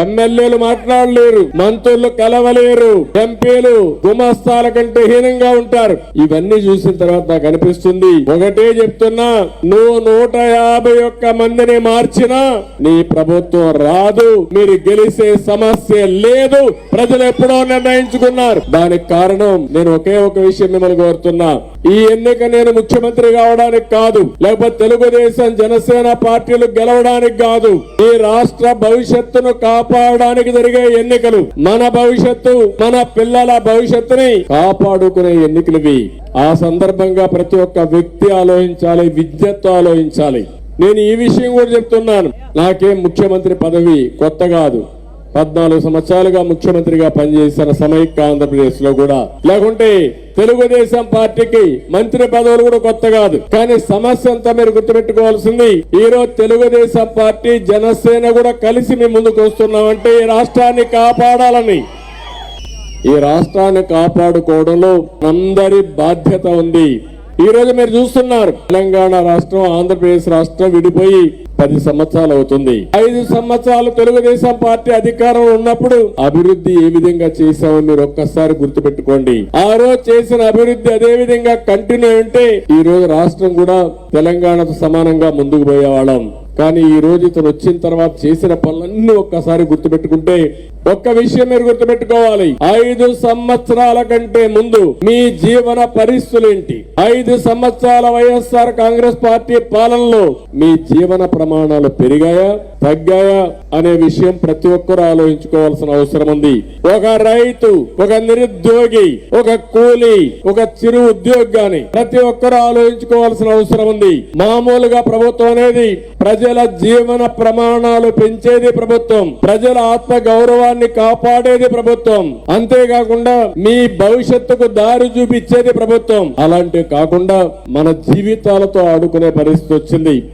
ఎమ్మెల్యేలు మాట్లాడలేరు మంత్రులు కలవలేరు ఎంపీలు గుమస్తాల కంటే హీనంగా ఉంటారు. ఇవన్నీ చూసిన తర్వాత నాకు అనిపిస్తుంది ఒకటే చెప్తున్నా నువ్వు నూట యాభై ఒక్క మందిని మార్చినా నీ ప్రభుత్వం రాదు మీరు గెలిసే సమస్య లేదు ప్రజలు ఎప్పుడో నిర్ణయించుకున్నారు. దానికి కారణం నేను ఒకే ఒక విషయం మిమ్మల్ని కోరుతున్నా ఈ ఎన్నిక నేను ముఖ్యమంత్రి కావడానికి కాదు లేకపోతే తెలుగుదేశం జనసేన పార్టీలు గెలవడానికి కాదు ఈ రాష్ట్ర భవిష్యత్తును కాపాడడానికి జరిగే ఎన్నికలు మన భవిష్యత్తు మన పిల్లల భవిష్యత్తుని కాపాడుకునే ఎన్నికలువి. ఆ సందర్భంగా ప్రతి ఒక్క వ్యక్తి ఆలోచించాలి విద్యతో ఆలోచించాలి. నేను ఈ విషయం కూడా చెప్తున్నాను. నాకేం ముఖ్యమంత్రి పదవి కొత్త కాదు. పద్నాలుగు సంవత్సరాలుగా ముఖ్యమంత్రిగా పనిచేసిన సమైక్య ఆంధ్రప్రదేశ్లో కూడా. లేకుంటే తెలుగుదేశం పార్టీకి మంత్రి పదవులు కూడా కొత్త కాదు. కానీ సమస్య అంతా మీరు గుర్తుపెట్టుకోవాల్సింది ఈ రోజు తెలుగుదేశం పార్టీ జనసేన కూడా కలిసి మేము ముందుకు వస్తున్నామంటే ఈ రాష్ట్రాన్ని కాపాడాలని. ఈ రాష్ట్రాన్ని కాపాడుకోవడంలో అందరి బాధ్యత ఉంది. ఈ రోజు మీరు చూస్తున్నారు తెలంగాణ రాష్ట్రం ఆంధ్రప్రదేశ్ రాష్ట్రం విడిపోయి పది సంవత్సరాలు అవుతుంది. ఐదు సంవత్సరాలు తెలుగుదేశం పార్టీ అధికారంలో ఉన్నప్పుడు అభివృద్ధి ఏ విధంగా చేశామో మీరు ఒక్కసారి గుర్తుపెట్టుకోండి. ఆ రోజు చేసిన అభివృద్ధి అదే విధంగా కంటిన్యూ ఉంటే ఈ రోజు రాష్ట్రం కూడా తెలంగాణతో సమానంగా ముందుకు పోయేవాళ్ళం. కానీ ఈ రోజు ఇతను వచ్చిన తర్వాత చేసిన పనులన్నీ ఒక్కసారి గుర్తుపెట్టుకుంటే ఒక్క విషయం మీరు గుర్తుపెట్టుకోవాలి. ఐదు సంవత్సరాల కంటే ముందు మీ జీవన పరిస్థితులు ఏంటి? ఐదు సంవత్సరాల వైఎస్ఆర్ కాంగ్రెస్ పార్టీ పాలనలో మీ జీవన ప్రమాణాలు పెరిగాయా తగ్గాయా అనే విషయం ప్రతి ఒక్కరూ ఆలోచించుకోవాల్సిన అవసరం ఉంది. ఒక రైతు ఒక నిరుద్యోగి ఒక కూలి ఒక చిరు ఉద్యోగి ప్రతి ఒక్కరూ ఆలోచించుకోవాల్సిన అవసరం ఉంది. మామూలుగా ప్రభుత్వం అనేది ప్రజల జీవన ప్రమాణాలు పెంచేది ప్రభుత్వం. ప్రజల ఆత్మ గౌరవాన్ని కాపాడేది ప్రభుత్వం. అంతేకాకుండా మీ భవిష్యత్తుకు దారి చూపించేది ప్రభుత్వం. అలాంటివి కాకుండా మన జీవితాలతో ఆడుకునే పరిస్థితి వచ్చింది.